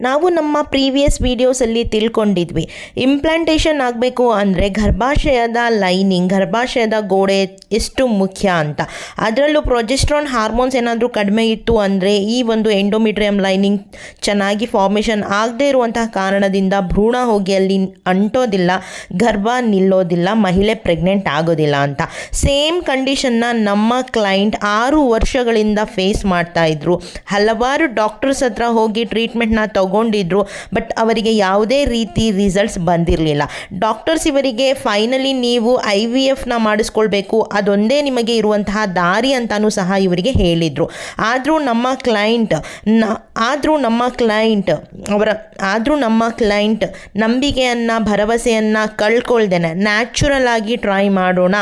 ನಾವು ನಮ್ಮ previous ವೀಡಿಯೋಸಲ್ಲಿ ತಿಳ್ಕೊಂಡಿದ್ವಿ. Implantation ಆಗಬೇಕು ಅಂದರೆ ಗರ್ಭಾಶಯದ ಲೈನಿಂಗ್ ಗರ್ಭಾಶಯದ ಗೋಡೆ ಎಷ್ಟು ಮುಖ್ಯ ಅಂತ. ಅದರಲ್ಲೂ ಪ್ರೊಜೆಸ್ಟ್ರಾನ್ ಹಾರ್ಮೋನ್ಸ್ ಏನಾದರೂ ಕಡಿಮೆ ಇತ್ತು ಅಂದರೆ ಈ ಒಂದು ಎಂಡೋಮಿಟ್ರಿಯಂ ಲೈನಿಂಗ್ ಚೆನ್ನಾಗಿ ಫಾರ್ಮೇಷನ್ ಆಗದೇ ಇರುವಂತಹ ಕಾರಣದಿಂದ ಭ್ರೂಣ ಹೋಗಿ ಅಲ್ಲಿ ಅಂಟೋದಿಲ್ಲ, ಗರ್ಭ ನಿಲ್ಲೋದಿಲ್ಲ, ಮಹಿಳೆ ಪ್ರೆಗ್ನೆಂಟ್ ಆಗೋದಿಲ್ಲ ಅಂತ. ಸೇಮ್ ಕಂಡೀಷನ್ನ ನಮ್ಮ ಕ್ಲೈಂಟ್ ಆರು ವರ್ಷಗಳಿಂದ ಫೇಸ್ ಮಾಡ್ತಾ ಇದ್ರು. ಹಲವಾರು ಡಾಕ್ಟರ್ಸ್ ಹತ್ರ ಹೋಗಿ ಟ್ರೀಟ್ಮೆಂಟ್ನ ತಗೊಂಡಿದ್ರು ಬಟ್ ಅವರಿಗೆ ಯಾವುದೇ ರೀತಿ ರಿಸಲ್ಟ್ಸ್ ಬಂದಿರಲಿಲ್ಲ. ಡಾಕ್ಟರ್ಸ್ ಇವರಿಗೆ ಫೈನಲಿ ನೀವು ಐ ವಿ ಎಫ್ನ ಮಾಡಿಸ್ಕೊಳ್ಬೇಕು, ಅದೊಂದೇ ನಿಮಗೆ ಇರುವಂತಹ ದಾರಿ ಅಂತಲೂ ಸಹ ಇವರಿಗೆ ಹೇಳಿದರು. ಆದರೂ ನಮ್ಮ ಕ್ಲೈಂಟ್ನ, ಆದರೂ ನಮ್ಮ ಕ್ಲೈಂಟ್ ಅವರ, ಆದರೂ ನಮ್ಮ ಕ್ಲೈಂಟ್ ನಂಬಿಕೆಯನ್ನು, ಭರವಸೆಯನ್ನು ಕಳ್ಕೊಳ್ದೇನೆ ನ್ಯಾಚುರಲ್ ಆಗಿ ಟ್ರೈ ಮಾಡೋಣ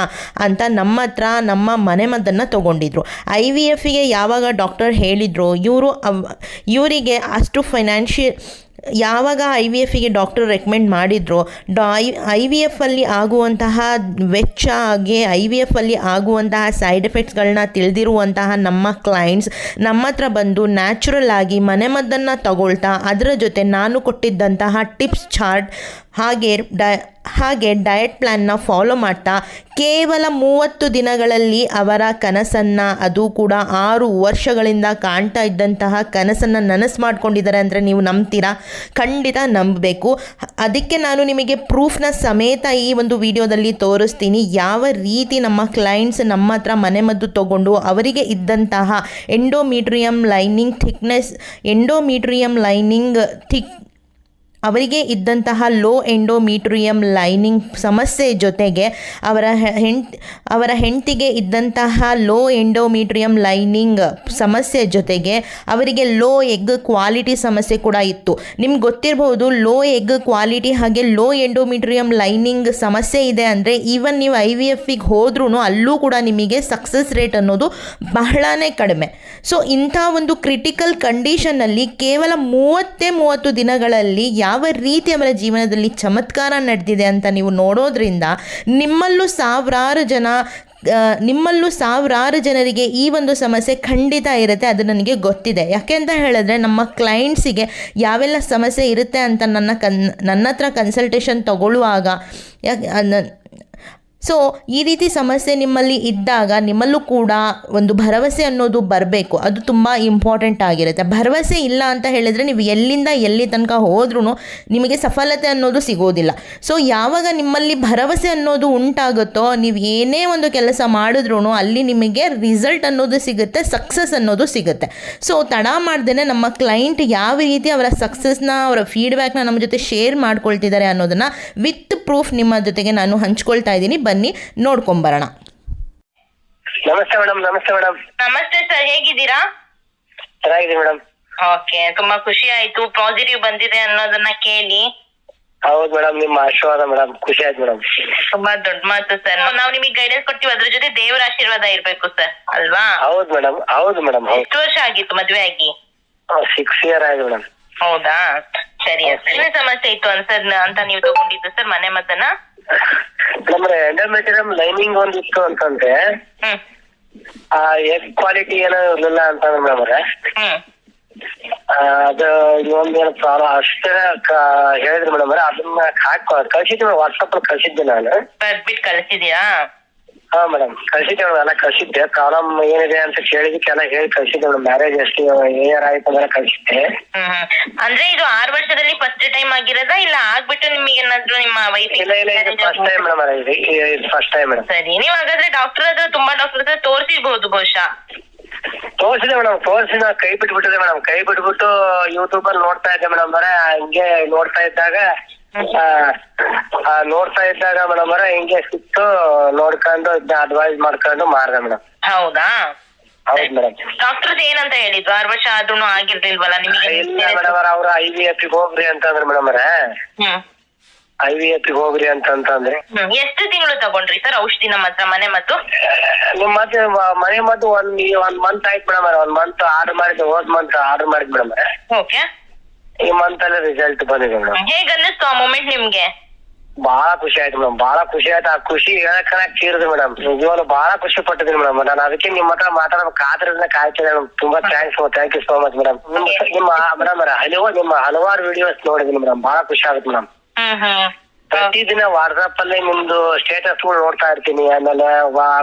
ಅಂತ ನಮ್ಮ ಹತ್ರ, ನಮ್ಮ ಮನೆಮದ್ದನ್ನು ತಗೊಂಡಿದ್ರು. ಐ ವಿ ಎಫ್ಗೆ ಯಾವಾಗ ಡಾಕ್ಟರ್ ಹೇಳಿದರು, ಇವರು ಇವರಿಗೆ ಅಷ್ಟು ಫೈನಾನ್ಷಿಯಲ್ ಯಾವಾಗ ಐ ವಿ ಎಫಿಗೆ ಡಾಕ್ಟರ್ ರೆಕಮೆಂಡ್ ಮಾಡಿದ್ರು, ಡಾ ಐ ವಿ ಎಫಲ್ಲಿ ಆಗುವಂತಹ ವೆಚ್ಚ ಹಾಗೆ ಐ ವಿ ಎಫಲ್ಲಿ ಆಗುವಂತಹ ಸೈಡ್ ಎಫೆಕ್ಟ್ಸ್ಗಳನ್ನ ತಿಳಿದಿರುವಂತಹ ನಮ್ಮ ಕ್ಲೈಂಟ್ಸ್ ನಮ್ಮ ಹತ್ರ ಬಂದು ನ್ಯಾಚುರಲ್ ಆಗಿ ಮನೆಮದ್ದನ್ನು ತಗೊಳ್ತಾ, ಅದರ ಜೊತೆ ನಾನು ಕೊಟ್ಟಿದ್ದಂತಹ ಟಿಪ್ಸ್ ಚಾರ್ಟ್ ಹಾಗೆ ಡ ಹಾಗೆ ಡಯಟ್ ಪ್ಲ್ಯಾನ್ನ ಫಾಲೋ ಮಾಡ್ತಾ ಕೇವಲ ಮೂವತ್ತು ದಿನಗಳಲ್ಲಿ ಅವರ ಕನಸನ್ನು ಅದು ಕೂಡ ಆರು ವರ್ಷಗಳಿಂದ ಕಾಣ್ತಾ ಇದ್ದಂತಹ ಕನಸನ್ನು ನನಸು ಮಾಡ್ಕೊಂಡಿದ್ದಾರೆ ಅಂದರೆ ನೀವು ನಂಬ್ತೀರಾ? ಖಂಡಿತ ನಂಬಬೇಕು. ಅದಕ್ಕೆ ನಾನು ನಿಮಗೆ ಪ್ರೂಫ್ನ ಸಮೇತ ಈ ಒಂದು ವಿಡಿಯೋದಲ್ಲಿ ತೋರಿಸ್ತೀನಿ. ಯಾವ ರೀತಿ ನಮ್ಮ ಕ್ಲೈಂಟ್ಸ್ ನಮ್ಮ ಹತ್ರ ಮನೆಮದ್ದು ತಗೊಂಡು ಅವರಿಗೆ ಇದ್ದಂತಹ endometrium lining thickness endometrium lining thick ಅವರಿಗೆ ಇದ್ದಂತಹ ಲೋ ಎಂಡೋಮೀಟ್ರಿಯಂ ಲೈನಿಂಗ್ ಸಮಸ್ಯೆ ಜೊತೆಗೆ ಅವರ ಹೆಂಡ್ ಅವರ ಹೆಂಡತಿಗೆ ಇದ್ದಂತಹ ಲೋ ಎಂಡೋಮೀಟ್ರಿಯಂ ಲೈನಿಂಗ್ ಸಮಸ್ಯೆ ಜೊತೆಗೆ ಅವರಿಗೆ ಲೋ ಎಗ್ ಕ್ವಾಲಿಟಿ ಸಮಸ್ಯೆ ಕೂಡ ಇತ್ತು. ನಿಮ್ಗೆ ಗೊತ್ತಿರಬಹುದು, ಲೋ ಎಗ್ ಕ್ವಾಲಿಟಿ ಹಾಗೆ ಲೋ ಎಂಡೋಮೀಟ್ರಿಯಂ ಲೈನಿಂಗ್ ಸಮಸ್ಯೆ ಇದೆ ಅಂದರೆ ಈವನ್ ನೀವು ಐ ವಿ ಎಫಿಗೆ ಹೋದ್ರೂ ಅಲ್ಲೂ ಕೂಡ ನಿಮಗೆ ಸಕ್ಸಸ್ ರೇಟ್ ಅನ್ನೋದು ಬಹಳನೇ ಕಡಿಮೆ. ಸೊ ಇಂಥ ಒಂದು ಕ್ರಿಟಿಕಲ್ ಕಂಡೀಷನ್ನಲ್ಲಿ ಕೇವಲ ಮೂವತ್ತೇ ಮೂವತ್ತು ದಿನಗಳಲ್ಲಿ ಯಾವ ರೀತಿ ಅವರ ಜೀವನದಲ್ಲಿ ಚಮತ್ಕಾರ ನಡೆದಿದೆ ಅಂತ ನೀವು ನೋಡೋದ್ರಿಂದ ನಿಮ್ಮಲ್ಲೂ ಸಾವಿರಾರು ಜನ ನಿಮ್ಮಲ್ಲೂ ಸಾವಿರಾರು ಜನರಿಗೆ ಈ ಒಂದು ಸಮಸ್ಯೆ ಖಂಡಿತ ಇರುತ್ತೆ, ಅದು ನನಗೆ ಗೊತ್ತಿದೆ. ಯಾಕೆ ಅಂತ ಹೇಳಿದ್ರೆ ನಮ್ಮ ಕ್ಲೈಂಟ್ಸಿಗೆ ಯಾವೆಲ್ಲ ಸಮಸ್ಯೆ ಇರುತ್ತೆ ಅಂತ ನನ್ನ ಕನ್, ನನ್ನ ಹತ್ರ ಕನ್ಸಲ್ಟೇಷನ್ ತಗೊಳ್ಳುವಾಗ, ಯಾಕೆ ಸೊ ಈ ರೀತಿ ಸಮಸ್ಯೆ ನಿಮ್ಮಲ್ಲಿ ಇದ್ದಾಗ ನಿಮ್ಮಲ್ಲೂ ಕೂಡ ಒಂದು ಭರವಸೆ ಅನ್ನೋದು ಬರಬೇಕು. ಅದು ತುಂಬ ಇಂಪಾರ್ಟೆಂಟ್ ಆಗಿರುತ್ತೆ. ಭರವಸೆ ಇಲ್ಲ ಅಂತ ಹೇಳಿದರೆ ನೀವು ಎಲ್ಲಿಂದ ಎಲ್ಲಿ ತನಕ ಹೋದ್ರೂ ನಿಮಗೆ ಸಫಲತೆ ಅನ್ನೋದು ಸಿಗೋದಿಲ್ಲ. ಸೊ ಯಾವಾಗ ನಿಮ್ಮಲ್ಲಿ ಭರವಸೆ ಅನ್ನೋದು ಉಂಟಾಗುತ್ತೋ, ನೀವು ಏನೇ ಒಂದು ಕೆಲಸ ಮಾಡಿದ್ರೂ ಅಲ್ಲಿ ನಿಮಗೆ ರಿಸಲ್ಟ್ ಅನ್ನೋದು ಸಿಗುತ್ತೆ ಸಕ್ಸಸ್ ಅನ್ನೋದು ಸಿಗುತ್ತೆ. ಸೊ ತಡ ಮಾಡ್ದೇ ನಮ್ಮ ಕ್ಲೈಂಟ್ ಯಾವ ರೀತಿ ಅವರ ಸಕ್ಸಸ್ನ ಅವರ ಫೀಡ್ಬ್ಯಾಕ್ನ ನಮ್ಮ ಜೊತೆ ಶೇರ್ ಮಾಡ್ಕೊಳ್ತಿದ್ದಾರೆ ಅನ್ನೋದನ್ನು ವಿತ್ ಪ್ರೂಫ್ ನಿಮ್ಮ ಜೊತೆಗೆ ನಾನು ಹಂಚ್ಕೊಳ್ತಾ ಇದ್ದೀನಿ. ಬನ್ನಿ ನೋಡ್ಕೊಂಬರೋಣ. ನಮಸ್ತೆ ಮೇಡಮ್ ನಮಸ್ತೆ ಮೇಡಮ್ ನಮಸ್ತೆ ಸರ್ ಹೇಗಿದ್ದೀರಾ? ಚೆನ್ನಾಗಿದೆ ಮೇಡಮ್ ಓಕೆ ತುಂಬಾ ಖುಷಿ ಆಯ್ತು. ಪಾಸಿಟಿವ್ ಬಂದಿದೆ ಅನ್ನೋದನ್ನ ಕೇಳಿ. ಹೌದು ಮೇಡಮ್ ನಿಮ್ಮ ಆಶೀರ್ವಾದ ಮೇಡಮ್ ಖುಷಿ ಆಯ್ತು ಮೇಡಮ್ ತುಂಬಾ ದೊಡ್ಡ ಮಾತು ಸರ್. ನಾವು ನಿಮಗೆ ಗೈಡೆನ್ಸ್ ಕೊಡ್ತೀವಿ ಅದ್ರ ಜೊತೆ ದೇವರ ಆಶೀರ್ವಾದ ಇರ್ಬೇಕು ಸರ್ ಅಲ್ವಾ? ಹೌದು ಮೇಡಮ್ ಹೌದು ಮೇಡಮ್ ಎಷ್ಟು ವರ್ಷ ಆಗಿತ್ತು ಮದ್ವೆ ಆಗಿ? ಸಿಕ್ಸ್ ಇಯರ್ ಆಗಿದೆ ಮೇಡಮ್ ಹೌದಾ? ಸರಿ ಏನೇ ಸಮಸ್ಯೆ ಇತ್ತು ಅನ್ಸದ್ ಅಂತ ನೀವು ತಗೊಂಡಿದ್ದು ಸರ್ ಮನೆ ಮದ್ದನ್ನ ನಮ್ಗೆ ಎಂಡೋಮೆಟೀರಿಯಂ ಲೈನಿಂಗ್ ಒಂದಿತ್ತು ಅಂತಂದ್ರೆ ಆ ಎಗ್ ಕ್ವಾಲಿಟಿ ಏನೋ ಇರ್ಲಿಲ್ಲ ಅಂತಂದ್ರೆ ಆ, ಅದು ಇನ್ನೊಂದ್ ಏನೋ ಪ್ರಾಬ್ಲಮ್ ಅಷ್ಟೇ ಹೇಳಿದ್ರು ಮೇಡಮ್ ಅದನ್ನ ಹಾಕಿ ಕಳ್ಸಿದ್ವಿ ವಾಟ್ಸಪ್ ಅಲ್ಲಿ ಕಳ್ಸಿದ್ದೆ ನಾನು. ಬಿಟ್ ಕಳ್ಸಿದ್ಯಾ? ಹಾ ಮೇಡಮ್ ಕಳ್ಸಿದ್ದೆ ಮೇಡಮ್ ಎಲ್ಲ ಕಳ್ಸಿದ್ದೆ. ಪ್ರಾಬ್ಲಮ್ ಏನಿದೆ ಅಂತ ಕೇಳಿದಕ್ಕೆಲ್ಲ ಹೇಳಿ ಕಳ್ಸಿದ್ದೆ ಮೇಡಮ್ ಮ್ಯಾರೇಜ್ ಎಷ್ಟು ಏನಾರ ಆಯ್ತು ಅಂದ್ರೆ ಕಳ್ಸಿದ್ದೆ. ಹ್ಮ್ ಹ್ಮ್. ಅಂದ್ರೆ ಇದು ಆರ್ ವರ್ಷದಲ್ಲಿ ಫಸ್ಟ್ ಟೈಮ್ ಆಗಿರೋದಾ ಇಲ್ಲ ಆಗ್ಬಿಟ್ಟು ನಿಮಗೆ ಏನಾದ್ರು ನಿಮ್ಮ ವೈಫ್ ಇಲ್ಲ ಇಲ್ಲ ಇದು ಫಸ್ಟ್ ಟೈಮ್ ಮೇಡಮ್ ಇದು ಇದು ಫಸ್ಟ್ ಟೈಮ್ ಮೇಡಮ್ ಸರಿ ನೀವು ಹಾಗಾದ್ರೆ ಡಾಕ್ಟರ್ ಹತ್ರ ತುಂಬಾ ಡಾಕ್ಟರ್ ಹತ್ರ ತೋರಿಸಿರ್ಬೋದು ಬಹುಶಃ. ತೋರಿಸಿದೆ ಮೇಡಮ್ ತೋರಿಸಿ ನಾ ಕೈ ಬಿಟ್ಬಿಟ್ಟಿದೆ ಮೇಡಮ್ ಕೈ ಬಿಟ್ಬಿಟ್ಟು ಯೂಟ್ಯೂಬ್ ಅಲ್ಲಿ ನೋಡ್ತಾ ಇದ್ದೆ ಮೇಡಮ್ ಬರ ಹಿಂಗೆ ನೋಡ್ತಾ ಇದ್ದಾಗ ನೋಡ್ತಾ ಇದ್ದಾಗ ಮೇಡಮ್ ಅವರ ಹಿಂಗೆ ಸಿಕ್ತು ನೋಡ್ಕೊಂಡು ಅಡ್ವೈಸ್ ಮಾಡ್ಕೊಂಡು ಮಾಡ್ದೆ ಮೇಡಮ್. ಹೌದಾ? ಹೌದು ಮೇಡಮ್. ಡಾಕ್ಟರ್ಸ್ ಏನಂತ ಹೇಳಿದ್ರು ಆರು ವರ್ಷ ಆದ್ರೂ ಆಗಿರ್ಲಿಲ್ವಲ್ಲ ನಿಮಗೆ ಇಲ್ಲ ಮೇಡಮ್ ಅವ್ರ ಐ ವಿ ಎಫ್ ಹೋಗ್ರಿ ಅಂತಂದ್ರೆ ಮೇಡಮ್ ಅವರೇ. ಐ ವಿ ಎಫ್ ಹೋಗ್ರಿ ಅಂತಂತಂದ್ರೆ. ಹ್ಮ್ ಎಷ್ಟು ತಿಂಗಳು ತಗೊಂಡ್ರಿ ಸರ್ ಔಷಧಿ ನಮ್ಮ ಹತ್ರ ಮನೆ ಮದ್ದು ನಿಮ್ ಮತ್ತೆ ಮನೆ ಮದ್ದು ಒಂದ್ ಒಂದ್ ಮಂತ್ ಆಯ್ತು ಮೇಡಮ್ ಅವ್ರೆ ಒಂದ್ ಮಂತ್ ಆರ್ಡರ್ ಮಾಡಿದ್ದೆ ಹೋದ್ ಮಂತ್ ಆರ್ಡರ್ ಮಾಡಿದ್ ಮೇಡಮ್ ಓಕೆ. ಈ ಮಂತ್ ಅಲ್ಲಿ ರಿಸಲ್ಟ್ ಬಂದಿದೆ ಮೇಡಮ್ ಹೇಗ್ ಅನ್ನಿಸ್ತು ಆ ಮೂಮೆಂಟ್ ನಿಮ್ಗೆ? ಬಹಳ ಖುಷಿ ಆಯ್ತು ಮೇಡಮ್ ಬಹಳ ಖುಷಿ ಆಯ್ತು. ಆ ಖುಷಿ ಹೇಳಕ್ ತೀರಿದೆ ಮೇಡಮ್ ನಿಜವಾಗ್ಲೂ ಬಹಳ ಖುಷಿ ಪಟ್ಟಿದ್ದೀನಿ ಮೇಡಮ್ ನಾನು ಅದಕ್ಕೆ ನಿಮ್ಮ ಹತ್ರ ಮಾತಾಡಬೇಕು ಆದ್ರಿಂದ ಕಾಯ್ತಿದ್ದೆ ಮೇಡಮ್ ತುಂಬಾ thanks thank you so much madam ನಿಮ್ಮ ಮೇಡಮ್ ಹಲವು ನಿಮ್ಮ ಹಲವಾರು ವಿಡಿಯೋಸ್ ನೋಡಿದೀನಿ ಮೇಡಮ್ ಬಹಳ ಖುಷಿ ಆಗುತ್ತೆ ಮೇಡಮ್ ಹ್ಮ್ ಹ್ಮ್. ಪ್ರತಿದಿನ ವಾಟ್ಸ್ಆಪ್ ಅಲ್ಲಿ ನಿಮ್ದು ಸ್ಟೇಟಸ್ಗಳು ನೋಡ್ತಾ ಇರ್ತೀನಿ. ಆಮೇಲೆ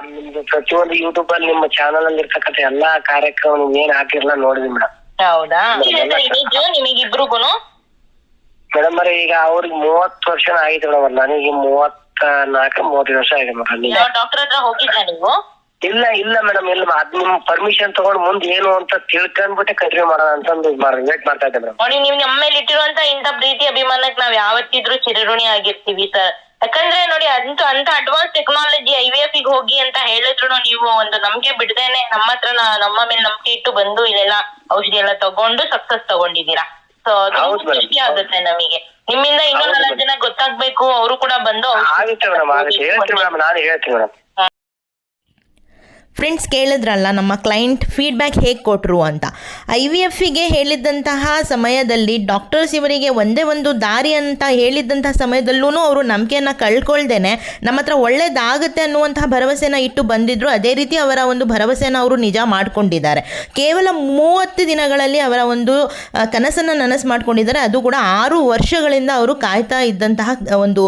ನಿಮ್ದು ಪ್ರತಿಯೊಂದು ಯೂಟ್ಯೂಬ್ ಅಲ್ಲಿ ನಿಮ್ಮ ಚಾನಲ್ ಅಲ್ಲಿ ಇರ್ತಕ್ಕಂಥ ಎಲ್ಲಾ ಕಾರ್ಯಕ್ರಮ ನೀವ್ ಏನ್ ಹಾಕಿರಲ್ಲ ನೋಡಿದೀನಿ ಮೇಡಮ್ ಹೌದಾ? ಏಜು ನಿಮಗಿಬ್ರಿಗೂನು? ಮೇಡಮ್ ಬರೀ ಈಗ ಅವ್ರಿಗೆ ಮೂವತ್ತು ವರ್ಷ ಆಗಿದೆ ಮೇಡಮ್ ನನಗೆ ಮೂವತ್ತ ನಾಲ್ಕು ಮೂವತ್ತೈದು ವರ್ಷ ಆಗಿದೆ ಮೇಡಮ್ ಡಾಕ್ಟರ್ ಹತ್ರ ಹೋಗಿದ್ರಾ ನೀವು? ಇಲ್ಲ ಇಲ್ಲ ಮೇಡಮ್ ಇಲ್ಲ ಅದ್ ನಿಮ್ ಪರ್ಮಿಷನ್ ತಗೊಂಡ್ ಮುಂದೆ ಏನು ಅಂತ ತಿಳ್ಕೊಂಡ್ಬಿಟ್ಟೆ ಕಂಟಿನ್ಯೂ ಮಾಡೋಣ ಅಂತಂದು ವೇಟ್ ಮಾಡ್ತಾ ಇದ್ದೆ ಮೇಡಮ್. ನೋಡಿ ನೀವು ನಮ್ಮ ಮೇಲೆ ಇಟ್ಟಿರುವಂತ ಇಂತ ಪ್ರೀತಿ ಅಭಿಮಾನಕ್ಕೆ ನಾವ್ ಯಾವತ್ತಿದ್ರು ಚಿರಋಣಿ ಆಗಿರ್ತೀವಿ ಸರ್. ಯಾಕಂದ್ರೆ ನೋಡಿ ಅಂತ ಅಂತ ಅಡ್ವಾನ್ಸ್ ಟೆಕ್ನಾಲಜಿ ಐ ವಿ ಎಫ್ಗೆ ಹೋಗಿ ಅಂತ ಹೇಳಿದ್ರು ನೀವು ಒಂದು ನಂಬಿಕೆ ಬಿಡದೇನೆ ನಮ್ಮ ಹತ್ರ ನಾ- ನಮ್ಮ ಮೇಲೆ ನಂಬಿಕೆ ಇಟ್ಟು ಬಂದು ಇಲ್ಲೆಲ್ಲ ಔಷಧಿ ಎಲ್ಲ ತಗೊಂಡು ಸಕ್ಸಸ್ ತಗೊಂಡಿದ್ದೀರಾ? ಸೊ ಹೌದು madam. ಖುಷಿ ಆಗುತ್ತೆ ನಮಗೆ. ನಿಮ್ಮಿಂದ ಇನ್ನೊಂದ್ ಹೌದು ನಾಲ್ಕು madam. ಜನ ಗೊತ್ತಾಗ್ಬೇಕು ಅವರು ಕೂಡ ಬಂದು ಔಷಧಿ ಆಗುತ್ತೆ ಮೇಡಮ್ ಆಗುತ್ತೆ. ಹೇಳ್ತೀನಿ ಮೇಡಮ್ ನಾನು ಹೇಳ್ತೀನಿ ಮೇಡಮ್ ಫ್ರೆಂಡ್ಸ್ ಕೇಳಿದ್ರಲ್ಲ, ನಮ್ಮ ಕ್ಲೈಂಟ್ ಫೀಡ್ಬ್ಯಾಕ್ ಹೇಗೆ ಕೊಟ್ಟರು ಅಂತ. ಐ ವಿ ಎಫ್ಗೆ ಹೇಳಿದ್ದಂತಹ ಸಮಯದಲ್ಲಿ ಡಾಕ್ಟರ್ಸ್ ಇವರಿಗೆ ಒಂದೇ ಒಂದು ದಾರಿ ಅಂತ ಹೇಳಿದ್ದಂತಹ ಸಮಯದಲ್ಲೂ ಅವರು ನಂಬಿಕೆಯನ್ನು ಕಳ್ಕೊಳ್ದೇನೆ. ನಮ್ಮ ಹತ್ರ ಒಳ್ಳೇದಾಗುತ್ತೆ ಅನ್ನುವಂತಹ ಭರವಸೆನ ಇಟ್ಟು ಬಂದಿದ್ರು. ಅದೇ ರೀತಿ ಅವರ ಒಂದು ಭರವಸೆನ ಅವರು ನಿಜ ಮಾಡಿಕೊಂಡಿದ್ದಾರೆ. ಕೇವಲ ಮೂವತ್ತು ದಿನಗಳಲ್ಲಿ ಅವರ ಒಂದು ಕನಸನ್ನು ನನಸು ಮಾಡಿಕೊಂಡಿದ್ದಾರೆ. ಅದು ಕೂಡ ಆರು ವರ್ಷಗಳಿಂದ ಅವರು ಕಾಯ್ತಾ ಇದ್ದಂತಹ ಒಂದು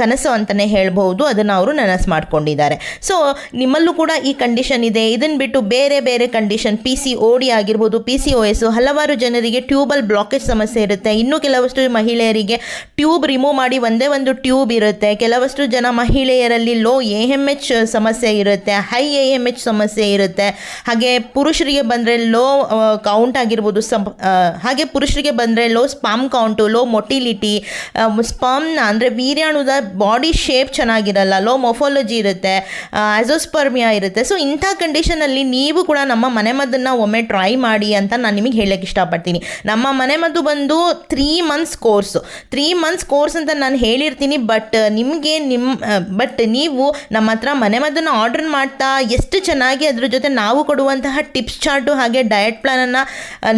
ಕನಸು ಅಂತಲೇ ಹೇಳ್ಬೋದು ಅದನ್ನು ಅವರು ನನಸು ಮಾಡಿಕೊಂಡಿದ್ದಾರೆ. ಸೊ ನಿಮ್ಮಲ್ಲೂ ಕೂಡ ಈ ಕಂಡೀಷನ್ ಇದೆ. ಇದನ್ನು ಬಿಟ್ಟು ಬೇರೆ ಬೇರೆ condition P C O D ಆಗಿರ್ಬೋದು ಪಿ ಸಿ ಒ ಎಸ್ ಹಲವಾರು ಜನರಿಗೆ ಟ್ಯೂಬಲ್ ಬ್ಲಾಕೇಜ್ ಸಮಸ್ಯೆ ಇರುತ್ತೆ. ಇನ್ನು ಕೆಲವಷ್ಟು ಮಹಿಳೆಯರಿಗೆ ಟ್ಯೂಬ್ ರಿಮೂವ್ ಮಾಡಿ ಒಂದೇ ಒಂದು ಟ್ಯೂಬ್ ಇರುತ್ತೆ. ಕೆಲವಷ್ಟು ಜನ ಮಹಿಳೆಯರಲ್ಲಿ ಲೋ ಎ ಎಂ ಎಚ್ ಸಮಸ್ಯೆ ಇರುತ್ತೆ ಹೈ ಎ ಎಂ ಎಚ್ ಸಮಸ್ಯೆ ಇರುತ್ತೆ. ಹಾಗೆ ಪುರುಷರಿಗೆ ಬಂದರೆ ಲೋ ಕೌಂಟ್ ಆಗಿರ್ಬೋದು ಸಮ್ ಹಾಗೆ ಪುರುಷರಿಗೆ ಬಂದರೆ low sperm count low motility ಸ್ಪಾಮ್ನ ಅಂದರೆ ವೀರ್ಯಾಣುದ ಬಾಡಿ ಶೇಪ್ ಚೆನ್ನಾಗಿರಲ್ಲ ಲೋ ಮೊಫಾಲಜಿ ಇರುತ್ತೆ ಆ್ಯಸೋಸ್ಪರ್ಮಿಯಾ ಇರುತ್ತೆ. ಸೊ ಇಂಥ ಕಂಡೀಷನಲ್ಲಿ ನೀವು ಕೂಡ ನಮ್ಮ ಮನೆಮದ್ದನ್ನು ಒಮ್ಮೆ ಟ್ರೈ ಮಾಡಿ ಅಂತ ನಾನು ನಿಮಗೆ ಹೇಳಕ್ಕೆ ಇಷ್ಟಪಡ್ತೀನಿ. ನಮ್ಮ ಮನೆಮದ್ದು ಬಂದು three months course three months course ಅಂತ ನಾನು ಹೇಳಿರ್ತೀನಿ ಬಟ್ ನಿಮಗೆ ನಿಮ್ಮ ಬಟ್ ನೀವು ನಮ್ಮ ಹತ್ರ ಮನೆ ಮದ್ದನ್ನು ಆರ್ಡರ್ ಮಾಡ್ತಾ ಎಷ್ಟು ಚೆನ್ನಾಗಿ ಅದ್ರ ಜೊತೆ ನಾವು ಕೊಡುವಂತಹ ಟಿಪ್ಸ್ ಚಾರ್ಟು ಹಾಗೆ ಡಯಟ್ ಪ್ಲಾನನ್ನು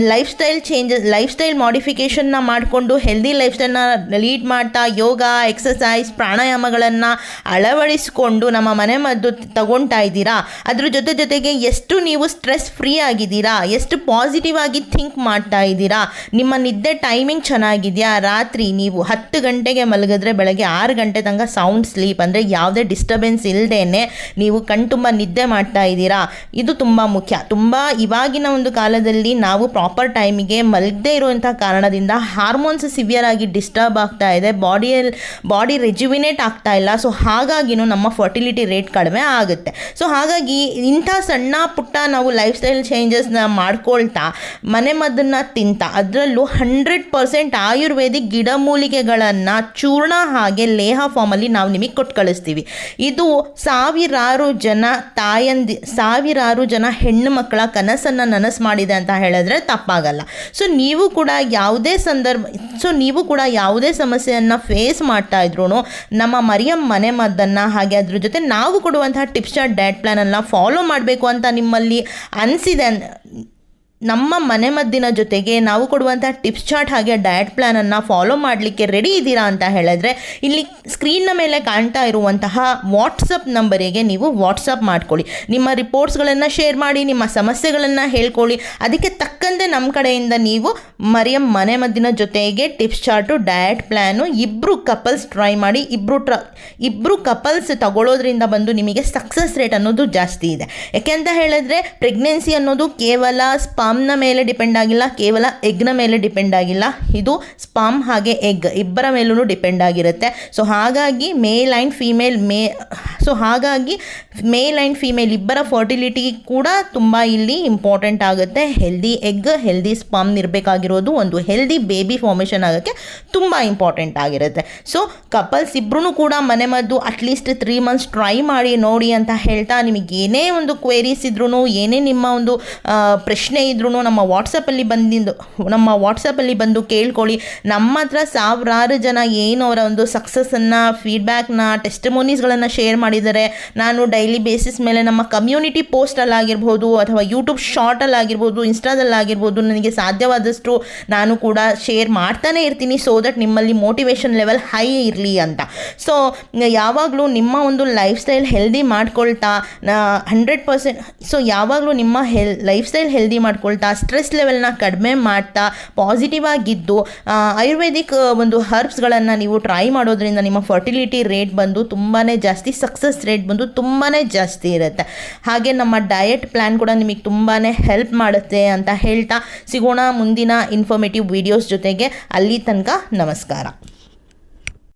lifestyle changes lifestyle ಮಾಡಿಫಿಕೇಷನ್ನ ಮಾಡಿಕೊಂಡು ಹೆಲ್ದಿ ಲೈಫ್ ಸ್ಟೈಲ್ನ ಲೀಡ್ ಮಾಡ್ತಾ ಯೋಗ ಎಕ್ಸಸೈಸ್ ಪ್ರಾಣಾಯಾಮಗಳನ್ನು ಅಳವಡಿಸಿಕೊಂಡು ನಮ್ಮ ಮನೆ ಮದ್ದು ತಗೊಳ್ತಾ ಇದ್ದೀರಾ? ಅದ್ರ ಜೊತೆ ಜೊತೆಗೆ ಎಷ್ಟು ನೀವು ಸ್ಟ್ರೆಸ್ ಫ್ರೀ ಆಗಿದ್ದೀರಾ, ಎಷ್ಟು ಪಾಸಿಟಿವ್ ಆಗಿ ಥಿಂಕ್ ಮಾಡ್ತಾ ಇದ್ದೀರಾ, ನಿಮ್ಮ ನಿದ್ದೆ ಟೈಮಿಂಗ್ ಚೆನ್ನಾಗಿದೆಯಾ, ರಾತ್ರಿ ನೀವು ಹತ್ತು ಗಂಟೆಗೆ ಮಲಗಿದ್ರೆ ಬೆಳಗ್ಗೆ ಆರು ಗಂಟೆ ತನಕ ಸೌಂಡ್ ಸ್ಲೀಪ್ ಅಂದರೆ ಯಾವುದೇ ಡಿಸ್ಟರ್ಬೆನ್ಸ್ ಇಲ್ಲದೇ ನೀವು ಕಣ್ತುಂಬ ನಿದ್ದೆ ಮಾಡ್ತಾ ಇದ್ದೀರಾ. ಇದು ತುಂಬ ಮುಖ್ಯ. ತುಂಬ ಇವಾಗಿನ ಒಂದು ಕಾಲದಲ್ಲಿ ನಾವು ಪ್ರಾಪರ್ ಟೈಮಿಗೆ ಮಲಗದೇ ಇರುವಂಥ ಕಾರಣದಿಂದ ಹಾರ್ಮೋನ್ಸ್ ಸಿವಿಯರ್ ಆಗಿ ಡಿಸ್ಟರ್ಬ್ ಆಗ್ತಾ ಇದೆ ಬಾಡಿಯಲ್ಲಿ ಬಾಡಿ ರೆಜ್ಯುವಿನೇಟ್ ಆಗ್ತಾ ಇಲ್ಲ. ಸೊ ಹಾಗಾಗಿನೂ ನಮ್ಮ ಫರ್ಟಿಲಿಟಿ ರೇಟ್ ಕಡಿಮೆ ಆಗುತ್ತೆ. ಸೊ ಹಾಗಾಗಿ ಇಂಥ ಸಣ್ಣ ಪುಟ್ಟ ನಾವು ಲೈಫ್ ಸ್ಟೈಲ್ ಚೇಂಜಸ್ನ ಮಾಡ್ಕೊಳ್ತಾ, ಮನೆ ಮದ್ದನ್ನು ತಿಂತ, ಅದರಲ್ಲೂ ಹಂಡ್ರೆಡ್ ಪರ್ಸೆಂಟ್ ಆಯುರ್ವೇದಿಕ್ ಗಿಡಮೂಲಿಕೆಗಳನ್ನು ಚೂರ್ಣ ಹಾಗೆ ಲೇಹ ಫಾರ್ಮಲ್ಲಿ ನಾವು ನಿಮಗೆ ಕೊಟ್ಟು ಕಳಿಸ್ತೀವಿ. ಇದು ಸಾವಿರಾರು ಜನ ತಾಯಂದಿ, ಸಾವಿರಾರು ಜನ ಹೆಣ್ಣು ಮಕ್ಕಳ ಕನಸನ್ನು ನನಸು ಮಾಡಿದೆ ಅಂತ ಹೇಳಿದ್ರೆ ತಪ್ಪಾಗಲ್ಲ. ಸೊ ನೀವು ಕೂಡ ಯಾವುದೇ ಸಂದರ್ಭ ಸೊ ನೀವು ಕೂಡ ಯಾವುದೇ ಸಮಸ್ಯೆಯನ್ನು ಫೇಸ್ ಮಾಡ್ತಾ ಇದ್ರು ನಮ್ಮ ಮರಿಯಂ ಮನೆ ಮದ್ದನ್ನು ಹಾಗೆ ಅದ್ರ ಜೊತೆ ನಾವು ಕೊಡುವಂತಹ ಟಿಪ್ಸ್ ಡಯಟ್ ಪ್ಲ್ಯಾನನ್ನು ಫಾಲೋ ಮಾಡಬೇಕು ಅಂತ ನಿಮ್ಮಲ್ಲಿ ಅನಿಸಿದೆ. ನಮ್ಮ ಮನೆಮದ್ದಿನ ಜೊತೆಗೆ ನಾವು ಕೊಡುವಂಥ ಟಿಪ್ಸ್ ಚಾರ್ಟ್ ಹಾಗೆ ಡಯಟ್ ಪ್ಲ್ಯಾನನ್ನು ಫಾಲೋ ಮಾಡಲಿಕ್ಕೆ ರೆಡಿ ಇದ್ದೀರಾ ಅಂತ ಹೇಳಿದ್ರೆ ಇಲ್ಲಿ ಸ್ಕ್ರೀನ್ನ ಮೇಲೆ ಕಾಣ್ತಾ ಇರುವಂತಹ ವಾಟ್ಸಪ್ ನಂಬರಿಗೆ ನೀವು ವಾಟ್ಸಪ್ ಮಾಡ್ಕೊಳ್ಳಿ. ನಿಮ್ಮ ರಿಪೋರ್ಟ್ಸ್ಗಳನ್ನು ಶೇರ್ ಮಾಡಿ, ನಿಮ್ಮ ಸಮಸ್ಯೆಗಳನ್ನು ಹೇಳ್ಕೊಳ್ಳಿ. ಅದಕ್ಕೆ ತಕ್ಕಂತೆ ನಮ್ಮ ಕಡೆಯಿಂದ ನೀವು ಮರಿಯಂ ಮನೆ ಮದ್ದಿನ ಜೊತೆಗೆ ಟಿಪ್ಸ್ ಚಾರ್ಟು ಡಯಟ್ ಪ್ಲ್ಯಾನು ಇಬ್ಬರು ಕಪಲ್ಸ್ ಟ್ರೈ ಮಾಡಿ ಇಬ್ಬರು ಟ್ರ ಇಬ್ಬರು ಕಪಲ್ಸ್ ತಗೊಳ್ಳೋದ್ರಿಂದ ಬಂದು ನಿಮಗೆ ಸಕ್ಸಸ್ ರೇಟ್ ಅನ್ನೋದು ಜಾಸ್ತಿ ಇದೆ. ಯಾಕೆ ಅಂತ ಹೇಳಿದ್ರೆ ಪ್ರೆಗ್ನೆನ್ಸಿ ಅನ್ನೋದು ಕೇವಲ ಸ್ಪಾಮ್ನ ಮೇಲೆ ಡಿಪೆಂಡ್ ಆಗಿಲ್ಲ, ಕೇವಲ ಎಗ್ನ ಮೇಲೆ ಡಿಪೆಂಡ್ ಆಗಿಲ್ಲ. ಇದು ಸ್ಪಾಮ್ ಹಾಗೆ ಎಗ್, ಇಬ್ಬರ ಮೇಲೂ ಡಿಪೆಂಡ್ ಆಗಿರುತ್ತೆ. ಸೊ ಹಾಗಾಗಿ ಮೇಲ್ ಆ್ಯಂಡ್ ಫೀಮೇಲ್ ಮೇ ಸೊ ಹಾಗಾಗಿ ಮೇಲ್ ಆ್ಯಂಡ್ ಫೀಮೇಲ್ ಇಬ್ಬರ ಫರ್ಟಿಲಿಟಿ ಕೂಡ ತುಂಬ ಇಲ್ಲಿ ಇಂಪಾರ್ಟೆಂಟ್ ಆಗುತ್ತೆ. ಹೆಲ್ದಿ ಎಗ್, ಹೆಲ್ದಿ ಸ್ಪಾಮ್ ಇರಬೇಕಾಗಿರೋದು ಒಂದು ಹೆಲ್ದಿ ಬೇಬಿ ಫಾರ್ಮೇಷನ್ ಆಗೋಕ್ಕೆ ತುಂಬ ಇಂಪಾರ್ಟೆಂಟ್ ಆಗಿರುತ್ತೆ. ಸೊ ಕಪಲ್ಸ್ ಇಬ್ಬರೂ ಕೂಡ ಮನೆ ಮದ್ದು ಅಟ್ಲೀಸ್ಟ್ ತ್ರೀ ಮಂತ್ಸ್ ಟ್ರೈ ಮಾಡಿ ನೋಡಿ ಅಂತ ಹೇಳ್ತಾ ನಿಮಗೆ ಏನೇ ಒಂದು ಕ್ವೇರೀಸ್ ಇದ್ರೂ ಏನೇ ನಿಮ್ಮ ಒಂದು ಪ್ರಶ್ನೆ ಇದ್ರೂ ನಮ್ಮ ವಾಟ್ಸಪ್ಪಲ್ಲಿ ಬಂದಿದ್ದು, ನಮ್ಮ ವಾಟ್ಸಪ್ಪಲ್ಲಿ ಬಂದು ಕೇಳ್ಕೊಳ್ಳಿ. ನಮ್ಮ ಹತ್ರ ಸಾವಿರಾರು ಜನ ಏನು ಅವರ ಒಂದು ಸಕ್ಸಸ್ಸನ್ನು ಫೀಡ್ಬ್ಯಾಕ್ನ ಟೆಸ್ಟಮೋನೀಸ್ಗಳನ್ನು ಶೇರ್ ಮಾಡಿದ್ದಾರೆ. ನಾನು ಡೈಲಿ ಬೇಸಿಸ್ ಮೇಲೆ ನಮ್ಮ ಕಮ್ಯುನಿಟಿ ಪೋಸ್ಟಲ್ಲಾಗಿರ್ಬೋದು ಅಥವಾ ಯೂಟ್ಯೂಬ್ ಶಾರ್ಟಲ್ಲಾಗಿರ್ಬೋದು ಇನ್ಸ್ಟಾದಲ್ಲಾಗಿರ್ಬೋದು ನನಗೆ ಸಾಧ್ಯವಾದಷ್ಟು ನಾನು ಕೂಡ ಶೇರ್ ಮಾಡ್ತಾನೆ ಇರ್ತೀನಿ ಸೊ ದಟ್ ನಿಮ್ಮಲ್ಲಿ ಮೋಟಿವೇಶನ್ ಲೆವೆಲ್ ಹೈ ಇರಲಿ ಅಂತ. ಸೊ ಯಾವಾಗಲೂ ನಿಮ್ಮ ಒಂದು ಲೈಫ್ ಸ್ಟೈಲ್ ಹೆಲ್ದಿ ಮಾಡ್ಕೊಳ್ತಾ ಹಂಡ್ರೆಡ್ ಪರ್ಸೆಂಟ್ ಸೊ ಯಾವಾಗಲೂ ನಿಮ್ಮ ಹೆಲ್ ಲೈಫ್ ಸ್ಟೈಲ್ ಹೆಲ್ದಿ ಮಾಡ್ಕೊಳ್ತಾ ಸ್ಟ್ರೆಸ್ ಲೆವೆಲ್ನ ಕಡಿಮೆ ಮಾಡ್ತಾ ಪಾಸಿಟಿವ್ ಆಗಿದ್ದು ಆಯುರ್ವೇದಿಕ್ ಒಂದು ಹರ್ಬ್ಸ್ಗಳನ್ನು ನೀವು ಟ್ರೈ ಮಾಡೋದ್ರಿಂದ ನಿಮ್ಮ ಫರ್ಟಿಲಿಟಿ ರೇಟ್ ಬಂದು ತುಂಬಾ ಜಾಸ್ತಿ ಸಕ್ಸಸ್ ರೇಟ್ ಬಂದು ತುಂಬಾ ಜಾಸ್ತಿ ಇರುತ್ತೆ. ಹಾಗೆ ನಮ್ಮ ಡಯಟ್ ಪ್ಲ್ಯಾನ್ ಕೂಡ ನಿಮಗೆ ತುಂಬಾ ಹೆಲ್ಪ್ ಮಾಡುತ್ತೆ ಅಂತ ಹೇಳ್ತಾ ಸಿಗೋಣ ಮುಂದಿನ ಇನ್ಫಾರ್ಮೇಟಿವ್ ವೀಡಿಯೋಸ್ ಜೊತೆಗೆ. ಅಲ್ಲಿ ತನಕ ನಮಸ್ಕಾರ.